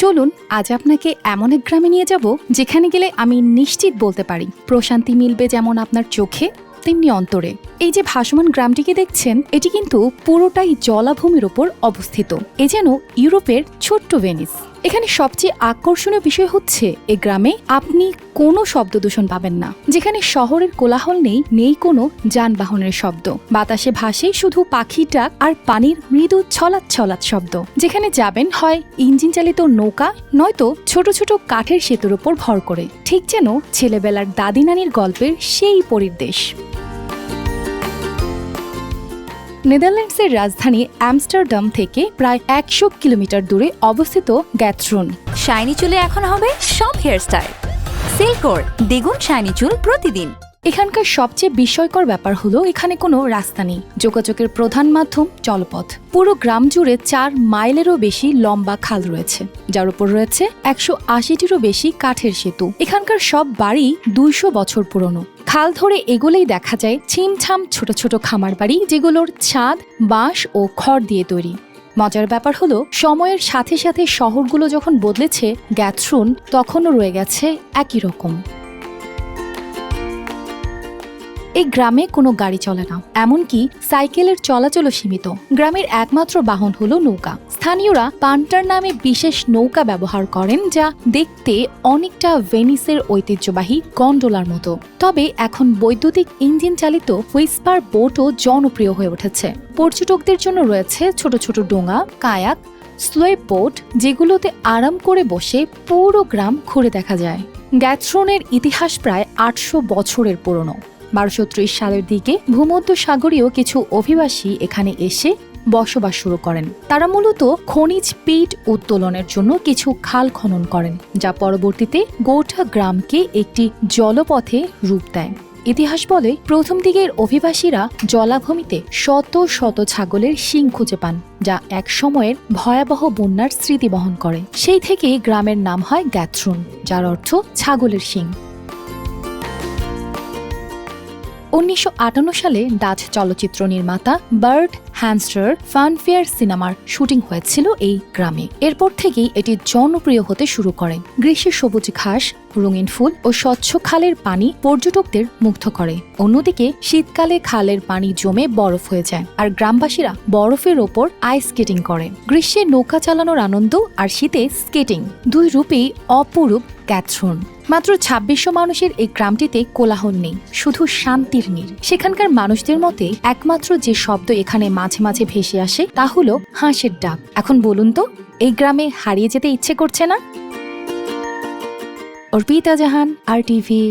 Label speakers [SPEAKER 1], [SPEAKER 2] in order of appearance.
[SPEAKER 1] চলুন, আজ আপনাকে এমন এক গ্রামে নিয়ে যাব যেখানে গেলে আমি নিশ্চিত বলতে পারি, প্রশান্তি মিলবে যেমন আপনার চোখে, তেমনি অন্তরে। এই যে ভাসমান গ্রামটিকে দেখছেন, এটি কিন্তু পুরোটাই জলাভূমির ওপর অবস্থিত। এ যেন ইউরোপের ছোট্ট ভেনিস। এখানে সবচেয়ে আকর্ষণীয় বিষয় হচ্ছে, এ গ্রামে আপনি কোনো শব্দ দূষণ পাবেন না। যেখানে শহরের কোলাহল নেই নেই কোনো যানবাহনের শব্দ। বাতাসে ভাসে শুধু ডাক আর পানির মৃদু ছলাৎ ছলাৎ শব্দ। যেখানে যাবেন হয় ইঞ্জিন চালিত নৌকা, নয়তো ছোট ছোট কাঠের সেতুর ওপর ভর করে। ঠিক যেন ছেলেবেলার দাদি নানির গল্পের সেই পরিবেশ। নেদারল্যান্ডসের রাজধানী অ্যামস্টারডাম থেকে প্রায় একশো কিলোমিটার দূরে অবস্থিত গ্যাথরুন।
[SPEAKER 2] শাইনি চুলে এখন হবে সব হেয়ারস্টাইল। সিল্কোর দ্বিগুণ শাইনি চুল প্রতিদিন।
[SPEAKER 1] এখানকার সবচেয়ে বিস্ময়কর ব্যাপার হলো এখানে কোনো রাস্তা নেই, যোগাযোগের প্রধান মাধ্যম জলপথ। পুরো গ্রাম জুড়ে চার মাইলেরও বেশি লম্বা খাল রয়েছে, যার উপর রয়েছে একশো আশিটিরও বেশি কাঠের সেতু। এখানকার সব বাড়ি দুইশো বছর পুরনো। খাল ধরে এগুলোই দেখা যায় ছিমছাম ছোট ছোট খামার বাড়ি যেগুলোর ছাদ, বাঁশ ও খড় দিয়ে তৈরি। মজার ব্যাপার হলো সময়ের সাথে সাথে শহরগুলো যখন বদলেছে গ্যাথরুন তখনও রয়ে গেছে একই রকম। এই গ্রামে কোনো গাড়ি চলে না, এমনকি সাইকেলের চলাচলও সীমিত। গ্রামের একমাত্র বাহন হলো নৌকা। স্থানীয়রা পান্টার নামে বিশেষ নৌকা ব্যবহার করেন যা দেখতে অনেকটা ভেনিসের ঐতিহ্যবাহী গন্ডোলার মতো। তবে এখন বৈদ্যুতিক ইঞ্জিন চালিত হুইস্পার বোটও জনপ্রিয় হয়ে উঠেছে। পর্যটকদের জন্য রয়েছে ছোট ছোট ডোঙা, কায়াক স্লোয়েপ বোট, যেগুলোতে আরাম করে বসে পুরো গ্রাম ঘুরে দেখা যায়। গ্যাথ্রোনের ইতিহাস প্রায় আটশো বছরের পুরনো। বারোশো সালের দিকে ভূমধ্য সাগরীয় কিছু অভিবাসী এখানে এসে বসবাস শুরু করেন। তারা মূলত খনিজ পিট উত্তোলনের জন্য কিছু খাল খনন করেন, যা পরবর্তীতে গোটা গ্রামকে একটি জলপথে রূপ দেয়। ইতিহাস বলে, প্রথম দিকের অভিবাসীরা জলাভূমিতে শত শত ছাগলের শিং খুঁজে পান, যা এক সময়ের ভয়াবহ বন্যার স্মৃতি বহন করে। সেই থেকেই গ্রামের নাম হয় গ্যাথরুন, যার অর্থ ছাগলের শিং। উনিশশো আটান্ন সালে ডাচ চলচ্চিত্র নির্মাতা বার্ড হ্যামস্টার ফানফেয়ার সিনেমার শুটিং হয়েছিল এই গ্রামে। এরপর থেকেই এটি জনপ্রিয় হতে শুরু করে। গ্রীষ্মের সবুজ ঘাস, রঙিন ফুল ও স্বচ্ছ খালের পানি পর্যটকদের মুগ্ধ করে। অন্যদিকে, শীতকালে খালের পানি জমে বরফ হয়ে যায় আর গ্রামবাসীরা বরফের ওপর আইস স্কেটিং করে। গ্রীষ্মে নৌকা চালানোর আনন্দ আর শীতে স্কেটিং। দুই রূপেই অপরূপ ক্যাথরন। মাত্র ছাব্বিশশো মানুষের এই গ্রামটিতে কোলাহল নেই, শুধু শান্তির নীর। সেখানকার মানুষদের মতে, একমাত্র যে শব্দ এখানে মাঝে মাঝে ভেসে আসে, তা হলো হাঁসের ডাক। এখন বলুন তো, এই গ্রামে হারিয়ে যেতে ইচ্ছে করছে না? অর্পিতা জাহান, আর টিভি।